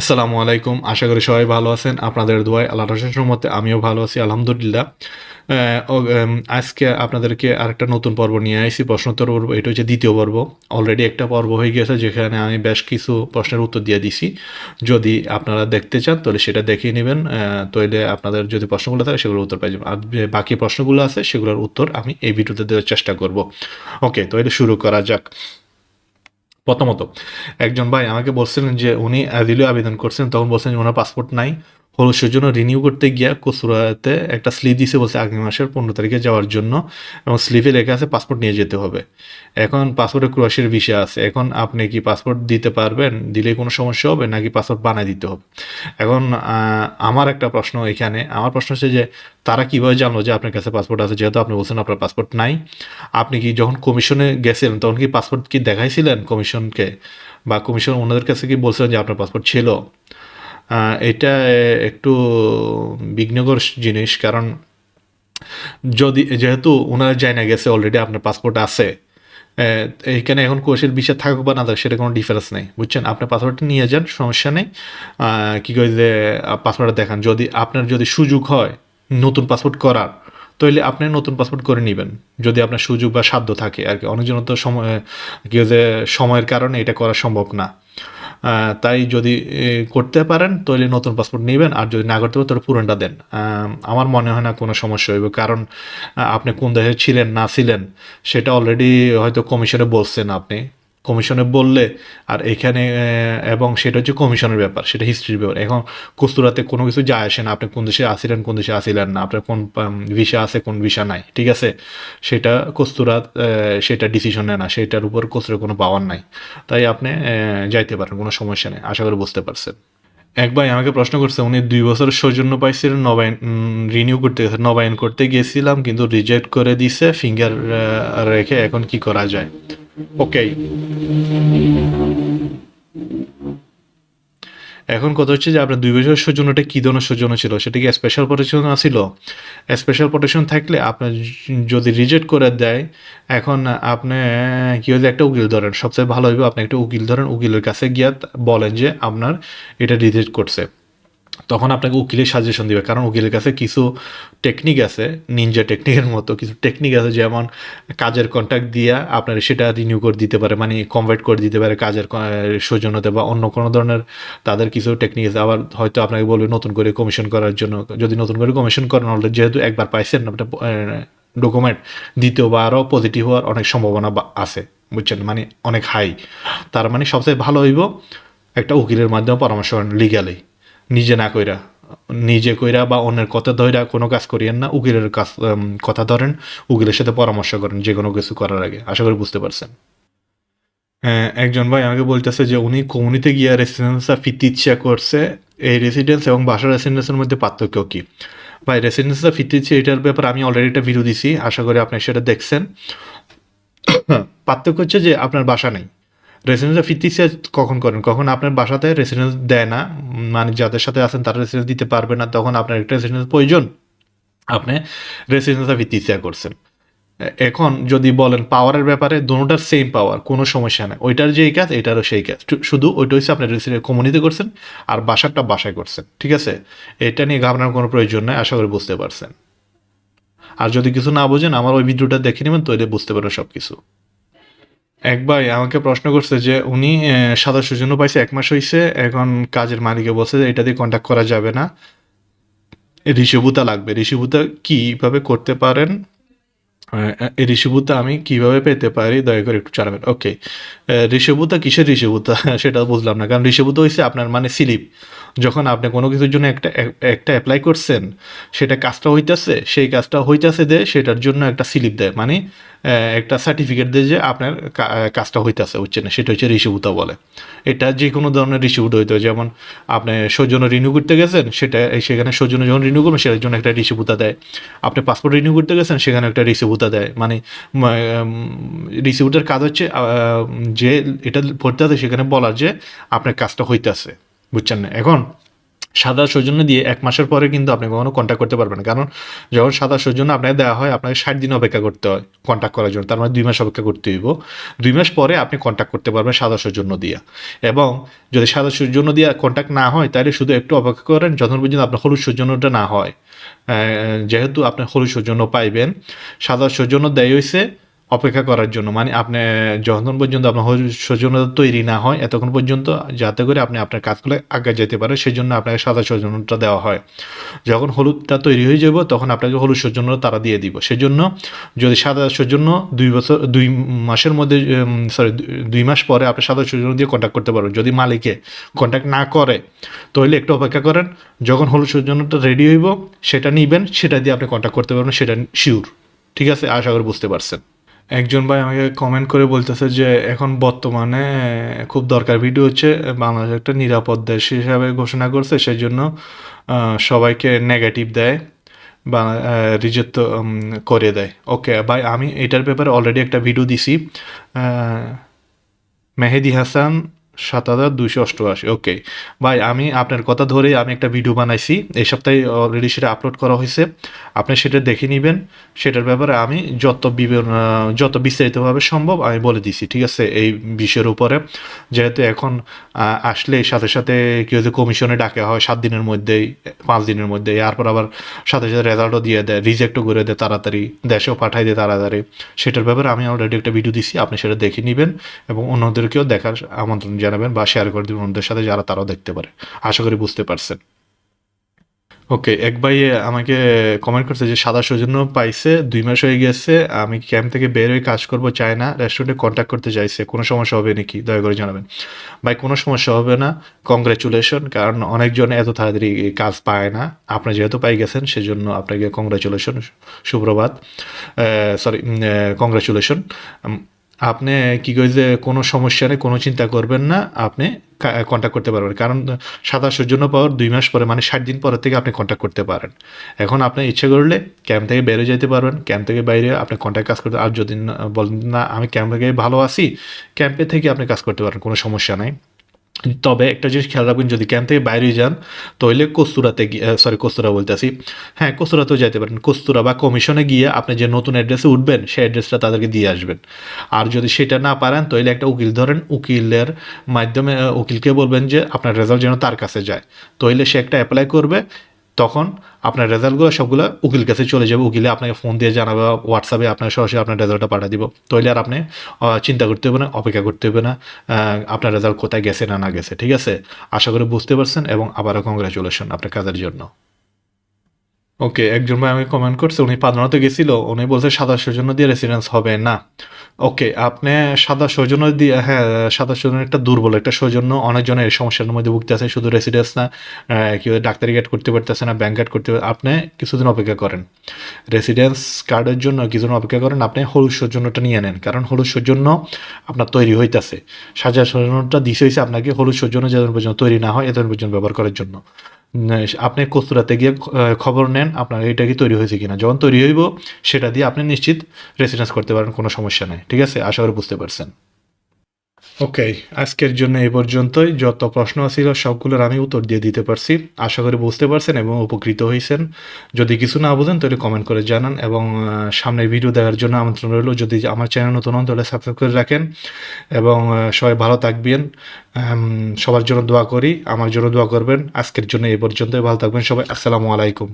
আসসালামু আলাইকুম। আশা করি সবাই ভালো আছেন। আপনাদের দোয়ায় আল্লাহ রসের মতে আমিও ভালো আছি, আলহামদুলিল্লাহ। আজকে আপনাদেরকে আরেকটা নতুন পর্ব নিয়ে আসি প্রশ্নোত্তর পর্ব, এটা হচ্ছে দ্বিতীয় পর্ব। অলরেডি একটা পর্ব হয়ে গেছে যেখানে আমি বেশ কিছু প্রশ্নের উত্তর দিয়ে দিছি। যদি আপনারা দেখতে চান, তাহলে সেটা দেখিয়ে নেবেন। তাহলে আপনাদের যদি প্রশ্নগুলো থাকে, সেগুলোর উত্তর পাই যাবেন আর বাকি প্রশ্নগুলো আছে, সেগুলোর উত্তর আমি এই ভিডিওতে দেওয়ার চেষ্টা করব। ওকে তো এটা শুরু করা যাক। প্রথমত, একজন ভাই আমাকে বলছিলেন যে উনি অ্যাজিলে আবেদন করছেন, তখন বলছেন যে ওনার পাসপোর্ট নাই। হলুসের জন্য রিনিউ করতে গিয়া কসুরাতে একটা স্লিপ দিছে বলছে আগামী মাসের পনেরো তারিখে যাওয়ার জন্য এবং স্লিপে লেখা আছে পাসপোর্ট নিয়ে যেতে হবে। এখন পাসপোর্টে ক্রোয়েশিয়ার বিষয় আছে। এখন আপনি কি পাসপোর্ট দিতে পারবেন? দিলে কোনো সমস্যা হবে? নাকি পাসপোর্ট বানায় দিতে হবে? এখন আমার একটা প্রশ্ন এখানে। আমার প্রশ্ন হচ্ছে যে, তারা কীভাবে জানলো যে আপনার কাছে পাসপোর্ট আছে? যেহেতু আপনি বলছেন আপনার পাসপোর্ট নাই। আপনি কি যখন কমিশনে গেছিলেন, তখন কি পাসপোর্ট কি দেখাইছিলেন কমিশনকে বা কমিশন ওনাদের কাছে কি বলছিলেন যে আপনার পাসপোর্ট ছিল? এটা একটু বিঘ্নকর জিনিস কারণ যদি যেহেতু ওনারা যায় না গেছে অলরেডি আপনার পাসপোর্ট আছে আহ, এইখানে এখন কোর্সের বিষয় থাকুক বা না থাকুক সেটা কোনো ডিফারেন্স নেই বুঝছেন? আপনার পাসপোর্টটা নিয়ে যান সমস্যা নেই। কি করে যে পাসপোর্টটা দেখান। যদি আপনার যদি সুযোগ হয় নতুন পাসপোর্ট করার তাহলে আপনি নতুন পাসপোর্ট করে নেবেন যদি আপনার সুযোগ বা সাধ্য থাকে আর কি। অনেকজন তো সময় কী যে সময়ের কারণে এটা করা সম্ভব না। তাই যদি করতে পারেন, তাহলে নতুন পাসপোর্ট নেবেন, আর যদি না করতে পারেন, তাহলে পুরনটা দেন। আমার মনে হয় না কোনো সমস্যা হইবে, কারণ আপনি কোন দেশে ছিলেন, না ছিলেন, সেটা অলরেডি হয়তো কমিশনে বলছেন আপনি। কমিশনে বললে, আর এখানে এবং সেটা হচ্ছে কমিশনের ব্যাপার, সেটা হিস্ট্রির ব্যাপার। এখন কস্তুরাতে কোনো কিছু যায় আসে না, আপনি কোন দেশে আসিলেন, কোন দেশে আসিলেন না, আপনার কোন ভিসা আছে, কোন ভিসা নাই, ঠিক আছে? সেটা কস্তুরাত সেটা ডিসিশন নেয় না, সেটার উপর কস্তুরের কোনো পাওয়ার নাই। তাই আপনি যাইতে পারেন, কোনো সমস্যা নেই, আশা করি বুঝতে পারছেন। এক ভাই আমাকে প্রশ্ন করছে, উনি দুই বছরের সৌজন্য পাইছিলেন, নবায়ন রিনিউ করতে গেছে নবায়ন করতে গেছিলাম, কিন্তু রিজেক্ট করে দিছে ফিঙ্গার রেখে, এখন কি করা যায়? ওকে এখন কথা হচ্ছে যে আপনার দুই বছর সৌজন্যটা কী ধরনের সৌজন্য ছিল? সেটা কি স্পেশাল প্রোটেকশন ছিল স্পেশাল প্রোটেকশন থাকলে আপনার যদি রিজেক্ট করে দেয়, এখন আপনি কি হয়েছে একটা উকিল ধরেন। সবচেয়ে ভালো হইবে আপনি একটা উকিল ধরেন। উকিলের কাছে গিয়ে বলেন যে আপনার এটা রিজেক্ট করছে। তখন আপনাকে উকিলের সাজেশন দিবে। কারণ উকিলের কাছে কিছু টেকনিক আছে নিনজা টেকনিকের মতো কিছু টেকনিক আছে, যেমন কাজের কন্ট্যাক্ট দিয়া আপনার সেটা রিনিউ করে দিতে পারে মানে কনভার্ট করে দিতে পারে কাজের সৌজন্যতে বা অন্য কোনো ধরনের তাদের কিছু টেকনিক আছে। আবার হয়তো আপনাকে বলবে নতুন করে কমিশন করার জন্য। যদি নতুন করে কমিশন করেন অলরেডি যেহেতু একবার পাইছেন, আপনার ডকুমেন্ট দ্বিতীয়বারও পজিটিভ হওয়ার অনেক সম্ভাবনা আছে, বুঝছেন? মানে অনেক হাই তার মানে সবচেয়ে ভালো হইব একটা উকিলের মাধ্যমে পরামর্শ লিগালি নিজে না কইরা, নিজে কইরা বা অন্যের কথা ধইরা কোনো কাজ করিয়েন না, উকিলের কাজ কথা ধরেন, উকিলের সাথে পরামর্শ করেন, যে কোনো কিছু করার আগে। আশা করি বুঝতে পারছেন। একজন ভাই আমাকে বলতেছে যে উনি কমিউনিতে গিয়ে রেসিডেন্সটা ফিরতে ইচ্ছা করছে। এই রেসিডেন্স এবং বাসার রেসিডেন্সের মধ্যে পার্থক্য কি? ভাই রেসিডেন্সটা ফিরতে ইচ্ছে এটার ব্যাপারে আমি অলরেডি একটা ভিডিও দিছি। আশা করি আপনি সেটা দেখছেন। পার্থক্য হচ্ছে যে আপনার বাসা নেই। রেসিডেন্সটা ফিরতে ইচ্ছে কখন করেন? কখন আপনার বাসাতে রেসিডেন্স দেয় না? মানে যাদের সাথে আছেন তারা রেসিডেন্স দিতে পারবে না, তখন আপনার একটা রেসিডেন্স প্রয়োজন। আপনি রেসিডেন্সটা ফিরতে ইচ্ছা করছেন। এখন যদি বলেন পাওয়ারের ব্যাপারে দুটোটার সেম পাওয়ার কোনো সমস্যা নেই। ওইটার যেই কাজ, এটারও সেই কাজ। শুধু ওইটা হচ্ছে আপনি রেসিডেন্ট কমিউনিতে করছেন আর বাসারটা বাসায় করছেন। ঠিক আছে? এটা নিয়ে ঘাবড়ানোর কোনো প্রয়োজন নেই, আশা করি বুঝতে পারছেন। আর যদি কিছু না বোঝেন, আমার ওই ভিডিওটা দেখে নেবেন, তো এটা বুঝতে পারবেন সব কিছু এক ভাই আমাকে প্রশ্ন করছে যে উনি সাতাশের জন্য পাইছে, এক মাস হয়েছে এখন কাজের মালিকে বলছে যে এটা দিয়ে কন্ট্যাক্ট করা যাবে না। ঋষিভূতা লাগবে। ঋষিভূতা কীভাবে করতে পারেন? ঋষিভূতা আমি কীভাবে পেতে পারি? দয়া করে একটু জানাবেন। ওকে। ঋষিভূতা কিসের ঋষিভূতা? সেটা বুঝলাম না। কারণ ঋষিভূতা হয়েছে আপনার মানে স্লিপ। যখন আপনি কোনো কিছুর জন্য একটা একটা অ্যাপ্লাই করছেন, সেটা কাজটা হইতেছে, সেই কাজটা হইতেছে দে সেটার জন্য একটা স্লিপ দেয়। মানে একটা সার্টিফিকেট দেয় যে আপনার কাজটা হইতাছে না? সেটা হচ্ছে ঋষিভূতা বলে। এটা যে কোনো ধরনের ঋষিভূত হইতে যেমন আপনি সৌজন্য রিনিউ করতে গেছেন, সেটা, সেখানে সৌজন্য যখন রিনিউ করবেন সেটার জন্য একটা ঋষিভূতা দেয়। আপনি পাসপোর্ট রিনিউ করতে গেছেন, সেখানে একটা ঋষিভূতা দেয়। মানে রিসিভুটার কাজ হচ্ছে যে এটা পড়তে সেখানে বলার যে আপনার কাজটা হইতেছে, বুঝছেন না? এখন সাদা সৌজন্য দিয়ে এক মাসের পরে কিন্তু আপনি কখনো কন্ট্যাক্ট করতে পারবেন কারণ যখন সাদা সৌজন্য আপনাকে দেওয়া হয়, আপনাকে ষাট দিন অপেক্ষা করতে হয় কন্ট্যাক্ট করার জন্য। তার মানে দুই মাস অপেক্ষা করতে হইব। দুই মাস পরে আপনি কন্ট্যাক্ট করতে পারবেন সাদা সৌজন্য দিয়ে। এবং যদি সাদা সৌজন্য দিয়ে কন্ট্যাক্ট না হয় তাহলে শুধু একটু অপেক্ষা করেন যতক্ষণ পর্যন্ত আপনার হলুদ সৌজন্যটা না হয়। যেহেতু আপনি হলুদ সৌজন্য পাইবেন, সাদা সৌজন্য দেয় হয়েছে অপেক্ষা করার জন্য। মানে আপনি যতক্ষণ পর্যন্ত আপনার সৌজন্যতা তৈরি না হয়, এতক্ষণ পর্যন্ত যাতে করে আপনি আপনার কাজগুলো আগে যেতে পারে সেই জন্য আপনাকে সাদা সৌজন্যটা দেওয়া হয়। যখন হলুদটা তৈরি হয়ে যাব, তখন আপনাকে হলুদ সৌজন্য তারা দিয়ে দিব। সেজন্য যদি সাদা সৌজন্য দুই বছর, দুই মাসের মধ্যে সরি দুই মাস পরে আপনি সাদা সৌজন্য দিয়ে কন্ট্যাক্ট করতে পারবেন। যদি মালিকে কন্ট্যাক্ট না করে, তাহলে একটু অপেক্ষা করেন। যখন হলুদ সৌজন্যটা রেডি হইব, সেটা নিবেন, সেটা দিয়ে আপনি কন্ট্যাক্ট করতে পারবেন, সেটা শিওর ঠিক আছে? আশা করি বুঝতে পারছেন। একজন ভাই আমাকে কমেন্ট করে বলতেছে যে, এখন বর্তমানে খুব দরকার ভিডিও হচ্ছে, বাংলাদেশ একটা নিরাপদ দেশ হিসাবে ঘোষণা করছে সেই জন্য সবাইকে নেগেটিভ দেয়, বা রিজেক্ট করে দেয়। ওকে ভাই, আমি এটার ব্যাপারে অলরেডি একটা ভিডিও দিছি। মেহেদি হাসান সাত হাজার দুইশো অষ্টআশি ওকে ভাই, আমি আপনার কথা ধরে আমি একটা ভিডিও বানাইছি। এই সপ্তাহে অলরেডি সেটা আপলোড করা হয়েছে। আপনি সেটা দেখে নেবেন। সেটার ব্যাপারে আমি যত যত বিস্তারিতভাবে সম্ভব আমি বলে দিছি, ঠিক আছে, এই বিষয়ের উপরে। যেহেতু এখন আসলে সাথে সাথে কি হচ্ছে কমিশনে ডাকা, হয় সাত দিনের মধ্যেই, পাঁচ দিনের মধ্যে এরপর আবার সাথে সাথে রেজাল্টও দিয়ে দেয় রিজেক্টও করে দেয় তাড়াতাড়ি, দেশেও পাঠাই দেয় তাড়াতাড়ি। সেটার ব্যাপারে আমি অলরেডি একটা ভিডিও দিছি, আপনি সেটা দেখে নেবেন এবং অন্যদেরকেও দেখার আমন্ত্রণ জানাবেন বা শেয়ার করে দেবেন অন্যদের সাথে যারা, তারাও দেখতে পারে। আশা করি বুঝতে পারছেন। ওকে এক ভাই আমাকে কমেন্ট করছে যে, সাদা সৌজন্য পাইছে, দুই মাস হয়ে গেছে, আমি ক্যাম্প থেকে বের হয়ে কাজ করব চাই না রেস্টুরেন্টে কন্ট্যাক্ট করতে চাইছে, কোনো সমস্যা হবে নাকি? দয়া করে জানাবেন। ভাই, কোনো সমস্যা হবে না। কংগ্রেচুলেশন কারণ অনেকজন এত তাড়াতাড়ি কাজ পায় না। আপনি যেহেতু পাই গেছেন, সেজন্য আপনাকে কংগ্রেচুলেশন সুপ্রভাত। সরি কংগ্রেচুলেশন আপনি কি কই যে কোনো সমস্যা নেই, কোনো চিন্তা করবেন না, আপনি কন্ট্যাক্ট করতে পারবেন। কারণ সাদা জন্য পাওয়ার দুই মাস পরে মানে ষাট দিন পরের থেকে আপনি কন্ট্যাক্ট করতে পারেন। এখন আপনি ইচ্ছে করলে ক্যাম্প থেকে বেরো যেতে পারবেন। ক্যাম্প থেকে বাইরে আপনি কন্ট্যাক্ট কাজ করতে, আর যদি বলেন না, আমি ক্যাম্প থেকে ভালো আছি ক্যাম্পে থেকে আপনি কাজ করতে পারেন, কোনো সমস্যা নাই। তবে একটা জিনিস খেয়াল রাখবেন, যদি ক্যাম্প থেকে বাইরে যান, তাহলে কস্তুরাতে গিয়ে সরি কস্তুরা বলতেছি। হ্যাঁ কস্তুরাতেও যাইতে পারেন। কস্তুরা বা কমিশনে গিয়ে আপনি যে নতুন অ্যাড্রেসে উঠবেন, সেই অ্যাড্রেসটা তাদেরকে দিয়ে আসবেন। আর যদি সেটা না পারেন, তাহলে একটা উকিল, ধরেন উকিলের মাধ্যমে উকিলকে বলবেন যে, আপনার রেজাল্ট যেন তার কাছে যায়। তাহলে সে একটা অ্যাপ্লাই করবে তখন আপনার রেজাল্টগুলো সবগুলো উকিল কাছে চলে যাবে। উকিলে আপনাকে ফোন দিয়ে জানাবে হোয়াটসঅ্যাপে আপনার সরাসরি আপনার রেজাল্টটা পাঠিয়ে দিব। তাহলে আর আপনি চিন্তা করতে হবে না, অপেক্ষা করতে হবে না আপনার রেজাল্ট কোথায় গেছে না না গেছে, ঠিক আছে? আশা করি বুঝতে পারছেন এবং আবারও কংগ্রাচুলেশন আপনার কাজের জন্য। ওকে একজন ভাই আমি কমেন্ট করছে, উনি পাদনাতে গেছিল, উনি বলছে সাদা জন্য দিয়ে রেসিডেন্স হবে না। ওকে, আপনি সাদা সৌজন্য দিয়ে হ্যাঁ সাদা সৌজন্য একটা দুর্বল, একটা সৌজন্য অনেকজনের এই সমস্যার মধ্যে ভুগতে আছে, শুধু রেসিডেন্স না কেউ ডাক্তারি কার্ড করতে পারতেছে না ব্যাংক কার্ড করতে আপনি কিছুদিন অপেক্ষা করেন। রেসিডেন্স কার্ডের জন্য কিছুদিন অপেক্ষা করেন, আপনি হলুদ সৌজন্যটা নিয়ে নেন, কারণ হলুদ সৌজন্য আপনার তৈরি হইতেছে। সাজা সৌজন্যটা দিছে হয়েছে আপনাকে হলুদ সৌজন্য যতদিন পর্যন্ত তৈরি না হয়, এতদিন পর্যন্ত ব্যবহার করার জন্য। আপনি কস্তুরাতে গিয়ে খবর নেন আপনার এটা কি তৈরি হয়েছে কিনা। যখন তৈরি হইব, সেটা দিয়ে আপনি নিশ্চিত রেসিডেন্স করতে পারেন, কোনো সমস্যা নেই। ঠিক আছে? আশা করি বুঝতে পারছেন। ওকে আজকের জন্য এই পর্যন্তই। যত প্রশ্ন ছিল সবগুলোর আমি উত্তর দিয়ে দিতে পারছি। আশা করি বুঝতে পারছেন এবং উপকৃত হয়েছেন। যদি কিছু না বুঝেন, তাহলে কমেন্ট করে জানান এবং সামনের ভিডিও দেখার জন্য আমন্ত্রণ রইল। যদি আমার চ্যানেল নতুন হন, তাহলে সাবস্ক্রাইব করে রাখেন এবং সবাই ভালো থাকবেন। সবার জন্য দোয়া করি। আমার জন্য দোয়া করবেন। আজকের জন্য এই পর্যন্তই। ভালো থাকবেন সবাই। আসসালামু আলাইকুম।